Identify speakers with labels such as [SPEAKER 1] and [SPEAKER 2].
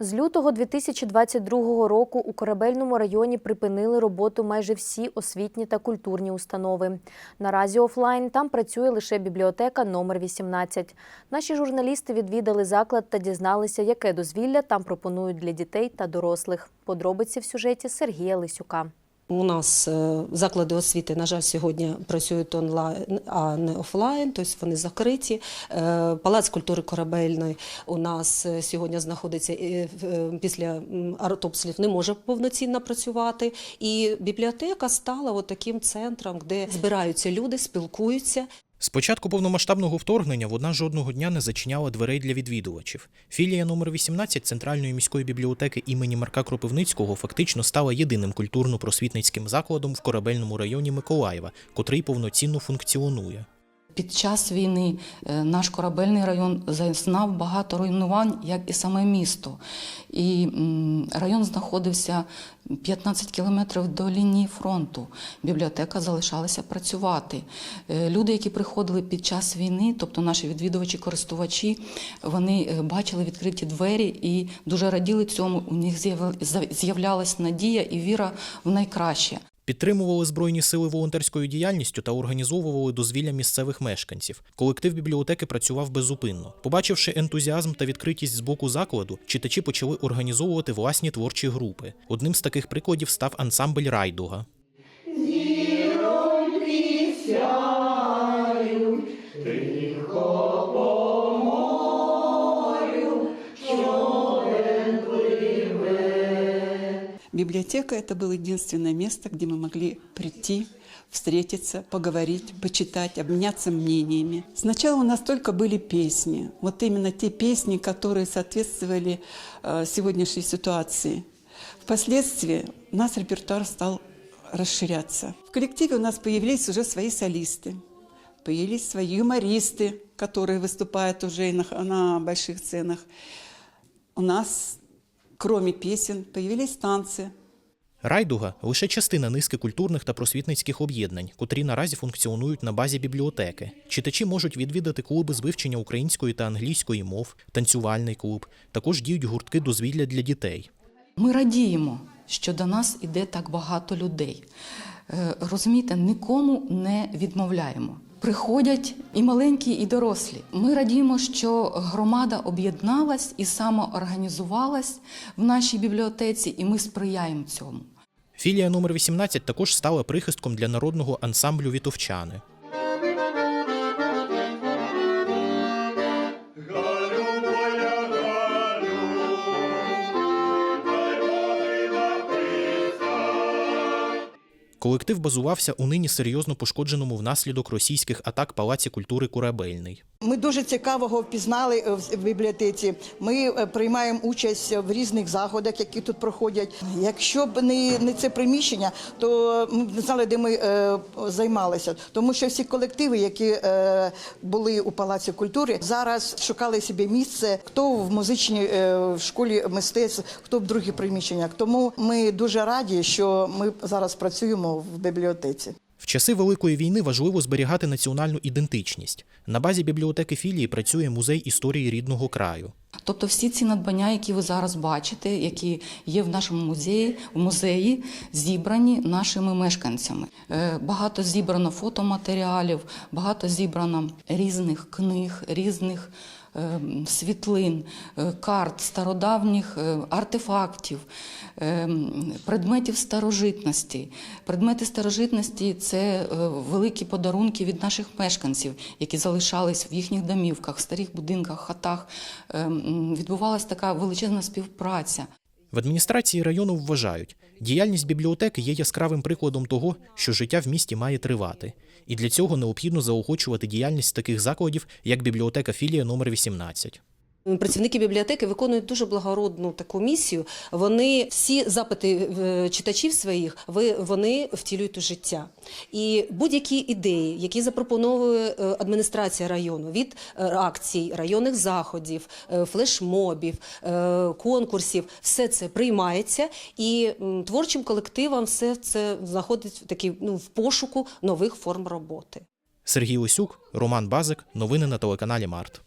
[SPEAKER 1] З лютого 2022 року у корабельному районі припинили роботу майже всі освітні та культурні установи. Наразі офлайн там працює лише бібліотека номер 18. Наші журналісти відвідали заклад та дізналися, яке дозвілля там пропонують для дітей та дорослих. Подробиці в сюжеті Сергія Лисюка.
[SPEAKER 2] У нас е, заклади освіти, на жаль, сьогодні працюють онлайн, а не офлайн, тобто вони закриті. Е, Палац культури корабельної у нас е, сьогодні знаходиться після артобслів, не може повноцінно працювати. І бібліотека стала от таким центром, де збираються люди, спілкуються.
[SPEAKER 3] З початку повномасштабного вторгнення вона жодного дня не зачиняла дверей для відвідувачів. Філія номер 18 Центральної міської бібліотеки імені Марка Кропивницького фактично стала єдиним культурно-просвітницьким закладом в корабельному районі Миколаєва, котрий повноцінно функціонує.
[SPEAKER 4] Під час війни е, наш корабельний район зазнав багато руйнувань, як і саме місто. І район знаходився 15 кілометрів до лінії фронту. Бібліотека залишалася працювати. Е, Люди, які приходили під час війни, тобто наші відвідувачі, користувачі, вони е, бачили відкриті двері і дуже раділи цьому. У них з'яв- з'являлась надія і віра в найкраще.
[SPEAKER 3] Підтримували збройні сили волонтерською діяльністю та організовували дозвілля місцевих мешканців. Колектив бібліотеки працював безупинно. Побачивши ентузіазм та відкритість з боку закладу, читачі почали організовувати власні творчі групи. Одним з таких прикладів став ансамбль Райдуга.
[SPEAKER 5] Библиотека – это было единственное место, где мы могли прийти, встретиться, поговорить, почитать, обменяться мнениями. Сначала у нас только были песни, вот именно те песни, которые соответствовали э, сегодняшней ситуации. Впоследствии у нас репертуар стал расширяться. В коллективе у нас появились уже свои солисты, появились свои юмористы, которые выступают уже на, на больших сценах. У нас, кроме песен, появились танцы.
[SPEAKER 3] Райдуга лише частина низки культурних та просвітницьких об'єднань, котрі наразі функціонують на базі бібліотеки. Читачі можуть відвідати клуби з вивчення української та англійської мов, танцювальний клуб. Також діють гуртки дозвілля для дітей.
[SPEAKER 4] Ми радіємо, що до нас іде так багато людей. Е, Розумієте, нікому не відмовляємо. Приходять і маленькі, і дорослі. Ми радіємо, що громада об'єдналась і самоорганізувалась в нашій бібліотеці, і ми сприяємо цьому.
[SPEAKER 3] Філія номер 18 також стала прихистком для народного ансамблю Вітовчани. Колектив базувався у нині серйозно пошкодженому внаслідок російських атак Палаці культури Корабельний.
[SPEAKER 6] Ми дуже цікавого впізнали е, в бібліотеці. Ми е, приймаємо участь в різних заходах, які тут проходять. Якщо б не, це приміщення, то ми б не знали, де ми е, займалися. Тому що всі колективи, які були у Палаці культури, зараз шукали собі місце, хто в музичній школі мистецтв, хто в других приміщеннях. Тому ми дуже раді, що ми зараз працюємо в бібліотеці.
[SPEAKER 3] В часи Великої війни важливо зберігати національну ідентичність. На базі бібліотеки філії працює музей історії рідного краю.
[SPEAKER 4] Тобто всі ці надбання, які ви зараз бачите, які є в нашому музеї, в музеї, зібрані нашими мешканцями. Е, Багато зібрано фотоматеріалів, багато зібрано різних книг, різних світлин, е, карт, стародавніх е, артефактів, е, предметів старожитності. Предмети старожитності це е, великі подарунки від наших мешканців, які залишались в їхніх домівках, старих будинках, хатах. Е, Відбувалася така величезна співпраця.
[SPEAKER 3] В адміністрації району вважають, діяльність бібліотеки є яскравим прикладом того, що життя в місті має тривати, і для цього необхідно заохочувати діяльність таких закладів, як бібліотека філія номер 18.
[SPEAKER 2] Працівники бібліотеки виконують дуже благородну таку місію. Вони всі запити е, читачів своїх вони втілюють у життя. І будь-які ідеї, які запропонує е, адміністрація району від е, акцій, районних заходів, флешмобів, конкурсів, все це приймається, і творчим колективам все це знаходить в такій ну в пошуку нових форм роботи.
[SPEAKER 3] Сергій Лисюк, Роман Базик. Новини на телеканалі Март.